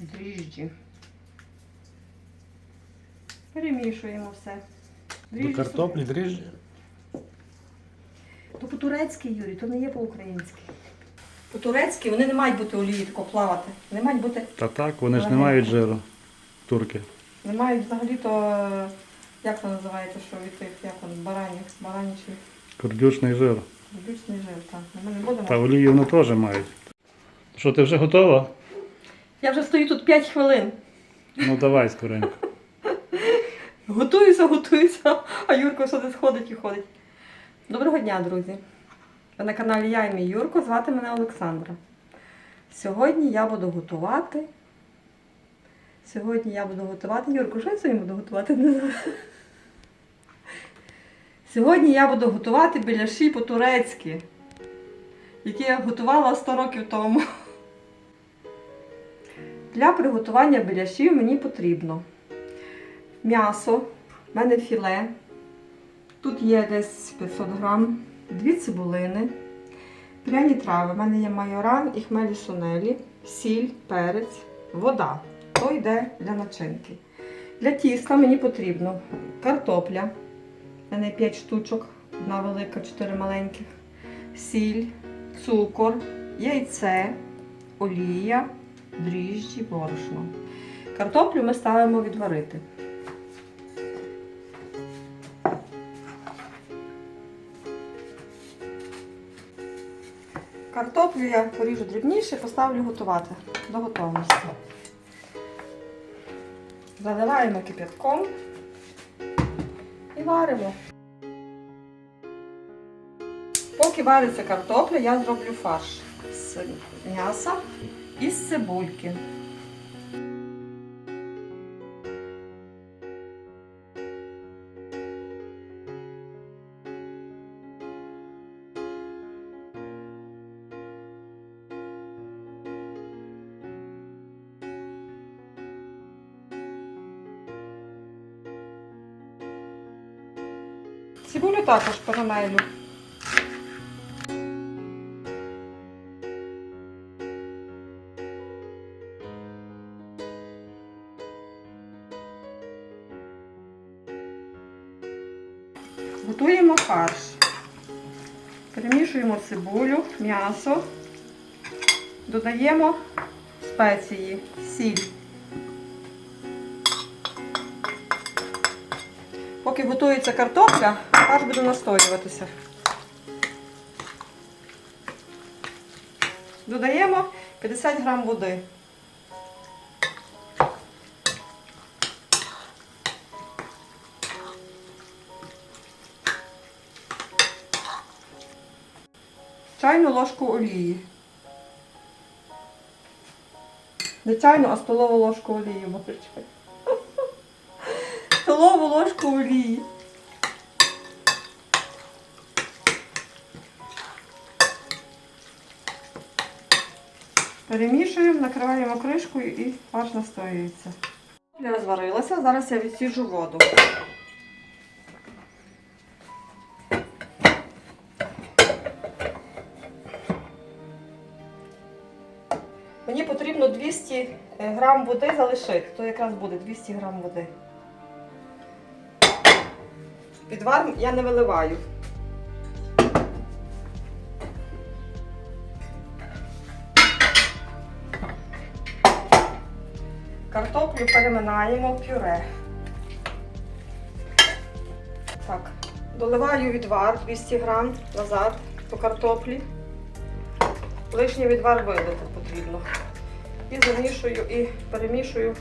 дріжджі. Перемішуємо все. До Дріжджі картоплі дріжджі. То по-турецьки, Юрій, то не є по-українськи. По-турецьки вони не мають бути олії тако плавати. Не мають бути, Та так, вони ж не мають жиру. Турки. не мають взагалі то, е, як це називається, що від тих, як он, баранів, баранічий, Кордючний жир. бічний жир, так. Ми не будемо. Та олію вони теж мають. Що, ти вже готова? Я вже стою тут 5 хвилин. Ну давай скоренько. Готуюся, готуюся, а Юрко сюди сходить і ходить. Доброго дня, друзі! Ви на каналі Я і мій Юрко, звати мене Олександра. Сьогодні я буду готувати. Сьогодні я буду готувати. Юрко, що я сьогодні буду готувати? Не знаю. Сьогодні я буду готувати біляші по-турецьки, які я готувала 100 років тому. Для приготування біляшів мені потрібно м'ясо, в мене філе. Тут є десь 500 грам, дві цибулини, пряні трави. У мене є майоран і хмелі сунелі, сіль, перець, вода. То йде для начинки. Для тіста мені потрібно картопля. У мене 5 штучок, одна велика, 4 маленьких, сіль, цукор, яйце, олія, дріжджі, борошно. Картоплю ми ставимо відварити. Картоплю я поріжу дрібніше, поставлю готувати до готовності. Заливаємо кип'ятком і варимо. Поки вариться картопля, я зроблю фарш з м'яса і з цибульки. Цибулю також перемелю. Готуємо фарш. Перемішуємо цибулю, м'ясо, додаємо спеції, сіль. Поки готується картопля, фарш буде настоюватися. Додаємо 50 грам води. Чайну ложку олії. Не чайну, а столову ложку олії, мовчай. Столову ложку олії. Перемішуємо, накриваємо кришкою і фарш настоюється. Картопля Розварилася, зараз я відсіжу воду. Грам води залишити, то якраз буде 200 грам води. Відвар я не виливаю. Картоплю переминаємо в пюре. Так, доливаю відвар 200 грам назад по картоплі. Лишній відвар вилити потрібно. І замішую і перемішую.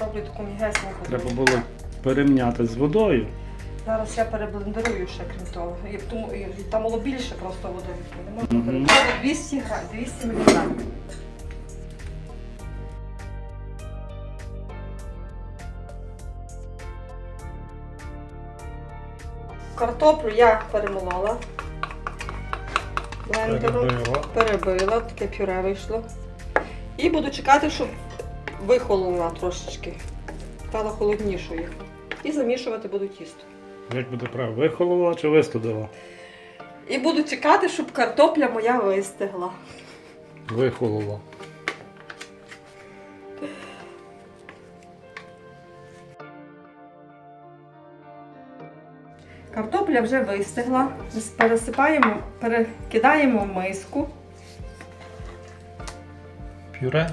Роблю таку мігесеньку. Треба було перемняти з водою. Зараз я переблендерую ще крім того. І, тому, і, і там було більше просто води. Не можна перебувати 200 грам, 200 мг. Картоплю я перемолола. Блендером перебила, таке пюре вийшло. І буду чекати, щоб вихолола трошечки. Стало Стала їх. І замішувати буду тісто. Як буде право, вихолола чи вистудила? І буду чекати, щоб картопля моя вистигла. Вихолола. Картопля вже вистигла. Пересипаємо, перекидаємо в миску. Пюре.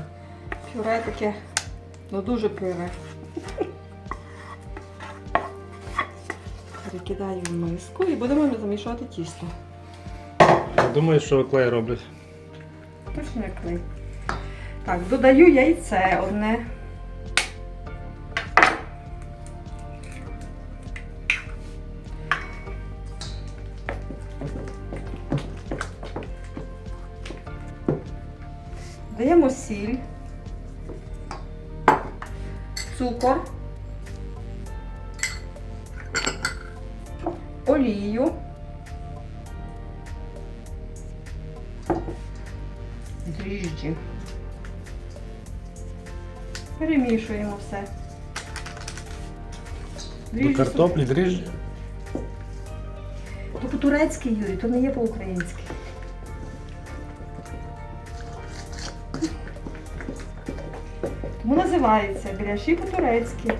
Пюре таке, ну дуже пюре. Перекидаю в миску і будемо замішувати тісто. Я думаю, що клей роблять. Точно як клей. Так, додаю яйце одне. Даємо сіль, цукор, олію. дріжджі. Перемішуємо все. До картоплі дріжджі. То по-турецьки, Юрій, то не є по-українськи. Називається біляші по-турецьки.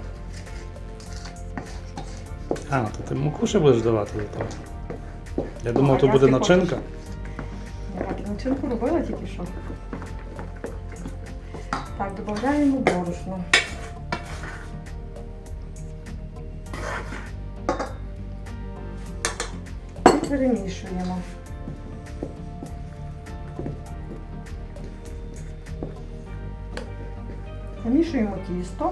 А, то ти муку ще будеш давати до того. Я думав, то буде начинка. так начинку робила тільки що. Так, додаємо борошно. І перемішуємо. Замішуємо тісто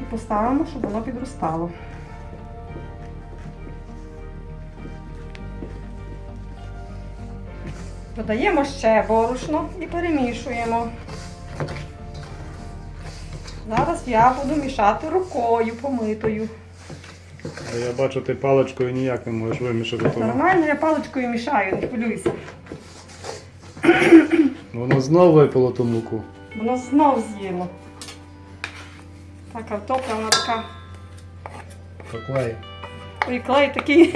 і поставимо, щоб воно підростало. Додаємо ще борошно і перемішуємо. Зараз я буду мішати рукою помитою. Я бачу, ти паличкою ніяк не можеш вимішати. Нормально я паличкою мішаю, не хвилюйся. Воно знову випало ту муку. Воно знов з'їло. Та картопля вона така. То клей. Ой, клей такий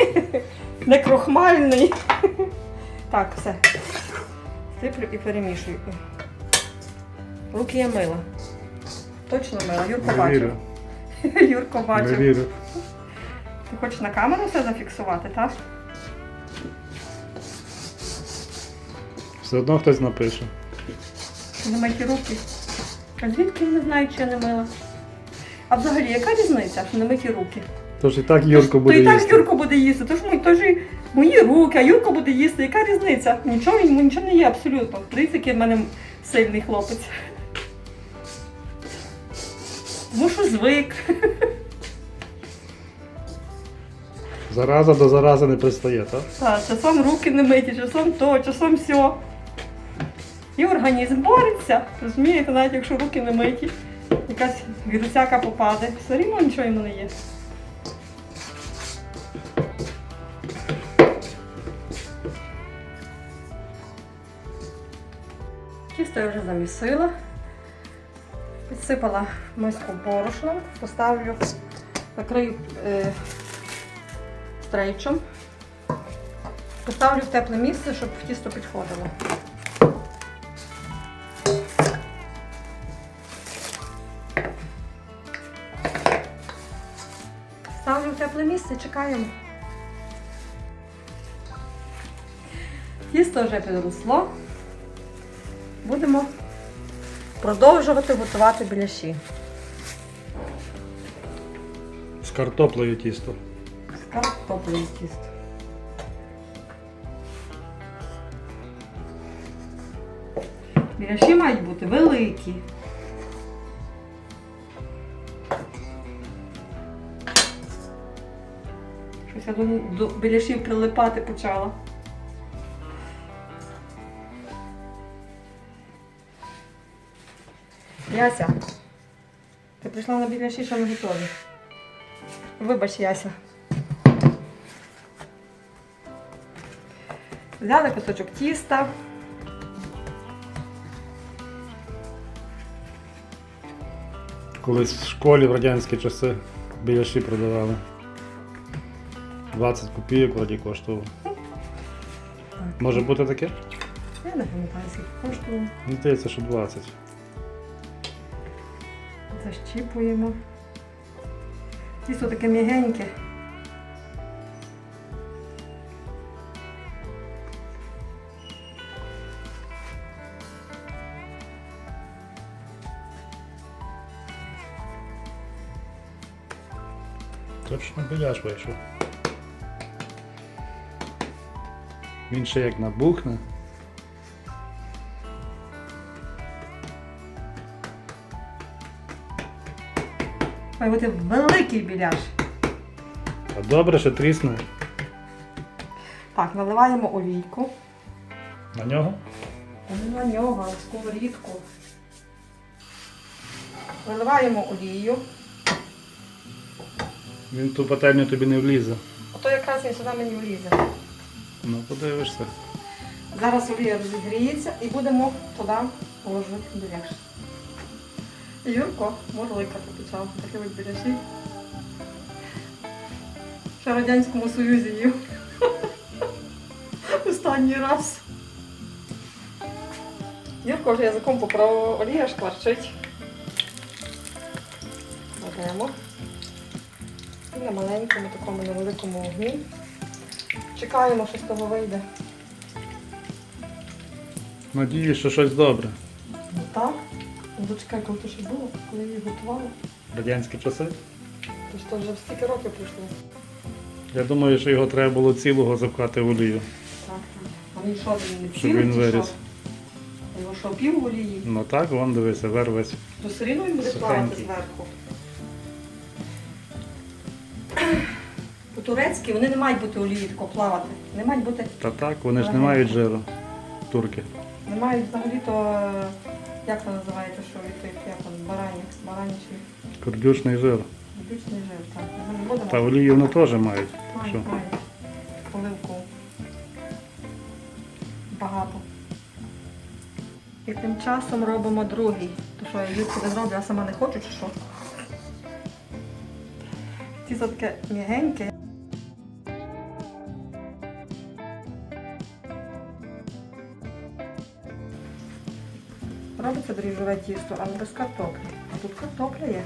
некрохмальний. Так, все. Сиплю і перемішую. Руки я мила. Точно мила. Юрко Не бачив. Юрко Не бачив. вірю. Ти хочеш на камеру все зафіксувати, так? Все одно хтось напише. Не миті руки. А звідки вони знають, що я не мила? А взагалі, яка різниця, що не миті руки? Тож і так Юрко то і так їсти. Юрко буде їсти, тож мої, тож і мої руки, а Юрко буде їсти. Яка різниця? Нічого йому нічого не є абсолютно. Дивіться, який в мене сильний хлопець. Що звик. Зараза до зарази не пристає, так? Так, часом руки не миті, часом то, часом сьо. І організм бореться. Розумієте, навіть якщо руки не миті, якась вірусяка попаде, все рівно нічого йому не є. Тісто я вже замісила. Підсипала миску борошном, поставлю, накрию е, стрейчом. Поставлю в тепле місце, щоб тісто підходило. Тепле місце, чекаємо. Тісто вже підросло. Будемо продовжувати готувати біляші. З картоплею тісто. З картоплею тісто. Біляші мають бути великі. Я до, до біляшів прилипати почала. Яся, ти прийшла на біляші, що не готові. Вибач, Яся. Взяли кусочок тіста. Колись в школі в радянські часи біляші продавали. 20 копійок вроді коштував. Може бути таке? Я не пам'ятаю, скільки коштував. Мені Здається, що 20. Защіпуємо. Тісто таке м'ягеньке. Точно біляш вийшов. Він ще як набухне. Має бути великий біляш. А добре, що трісне Так, наливаємо олійку. на нього. Не на нього, а в сковорідку. Виливаємо олію. Він ту пательню тобі не влізе. Ото якраз він сюди мені влізе. Ну, подивишся. Зараз олія розігріється і будемо туди положити біляш. Юрко, морликати почав, такі от біляші. Ще в Радянському Союзі їв. Останній раз. Юрко вже язиком поправив, олія шкварчить. Кладемо. І на маленькому такому невеликому вогні. Чекаємо, що з того вийде. Надіюсь, що щось добре. Ну так. Ну дочекай, коли то ще було, коли її готували. Радянські часи. То ж то вже стільки років пройшло. Я думаю, що його треба було цілого запхати в олію. Так, так. А він що, він не Щоб цілий він чи виріс. Його що, пів олії? Ну так, вон дивися, вервець. То все рівно він буде Сухенький. плавати зверху. По-турецьки вони не мають бути олії тако плавати. Не мають бути, Та так, вони ж не мають жиру. Турки. не мають взагалі то, е, як це називається, що від тих, як он, барані, баранячий, Курдючний жир. бічний жир, так. Ми не будемо. Та олію вони теж мають. Мають, Що? мають. Оливку. Багато. І тим часом робимо другий. То що я Юрку не зроблю, а сама не хочу чи що? Тісто таке м'ягеньке. Робиться дріжджове тісто, але без картоплі. А тут картопля є.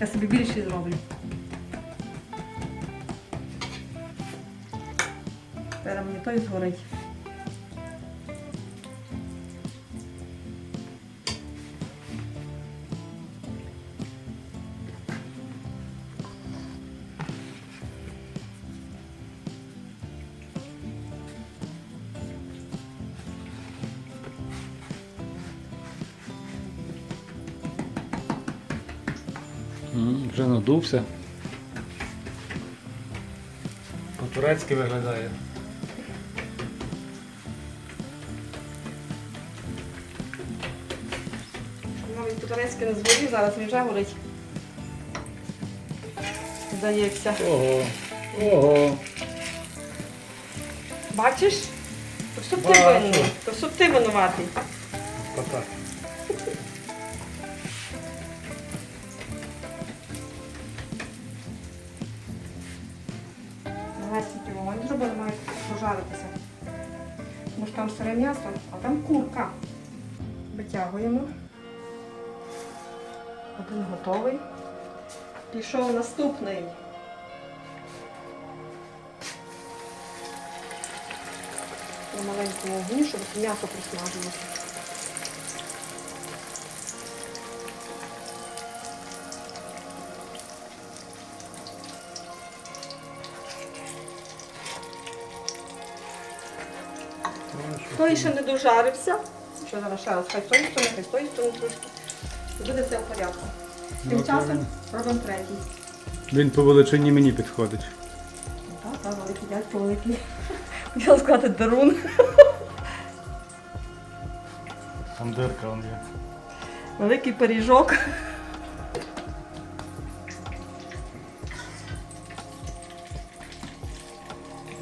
Я собі більший зроблю. Зараз мені той згорить. Надувся. По-турецьки виглядає. Навіть по-турецьки не згорів, зараз він вже горить. Здається. Ого. Ого. Бачиш? То все ти Бачу. То все ти винуватий. Мають пожаритися. Тому що там сире м'ясо, а там курка. Витягуємо. Один готовий. Пішов наступний. На маленькому вогні, щоб м'ясо присмажилося. Той ще не дожарився. Що зараз ще раз, хай з тої сторони, хай з тої сторони трошки. І буде все в порядку. Тим Ну, часом робимо третій. Він по величині мені підходить. Так, так, великий дядько, великий. Хотіла сказати дарун. Там дирка вон є. Великий пиріжок.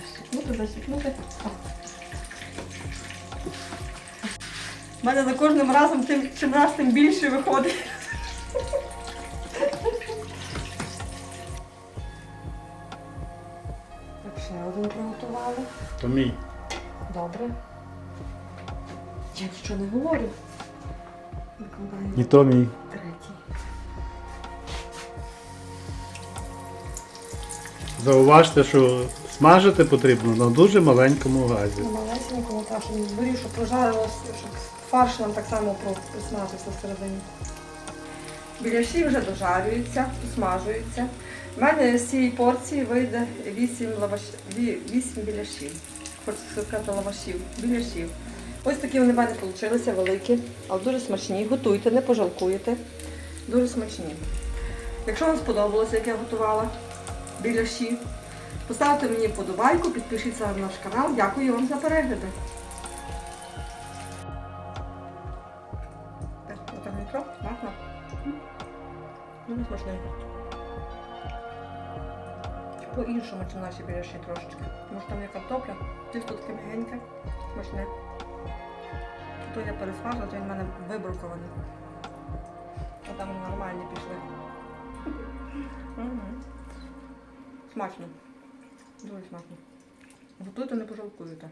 Засікнути, засікнути. У мене за кожним разом тим, чим раз тим більше виходить. Так, ще один приготували. То мій. Добре. Я що не говорю. Викладаємо І то мій. третій. Зауважте, що смажити потрібно на дуже маленькому газі. На малесенькому так, щоб не щоб прожарилося, щоб фарш нам так само про- присмажився всередині. Біляші вже дожарюються, посмажуються. У мене з цієї порції вийде 8, лаваш... 8 біляшів. Хочу сказати лавашів, біляшів. Ось такі вони в мене вийшли, великі, але дуже смачні. Готуйте, не пожалкуєте. Дуже смачні. Якщо вам сподобалося, як я готувала біляші, поставте мені вподобайку, підпишіться на наш канал. Дякую вам за перегляди. Так, отак мікро, смачно. Дуже смачний. По-іншому, ніж наші біляші трошечки. Тому що там є картопля, тісто таке м'ягеньке, смачне. То я пересмажила, то він в мене вибрукований. А там нормальні пішли. Смачно. Дуже смачно. Готуйте, не пожалкуєте.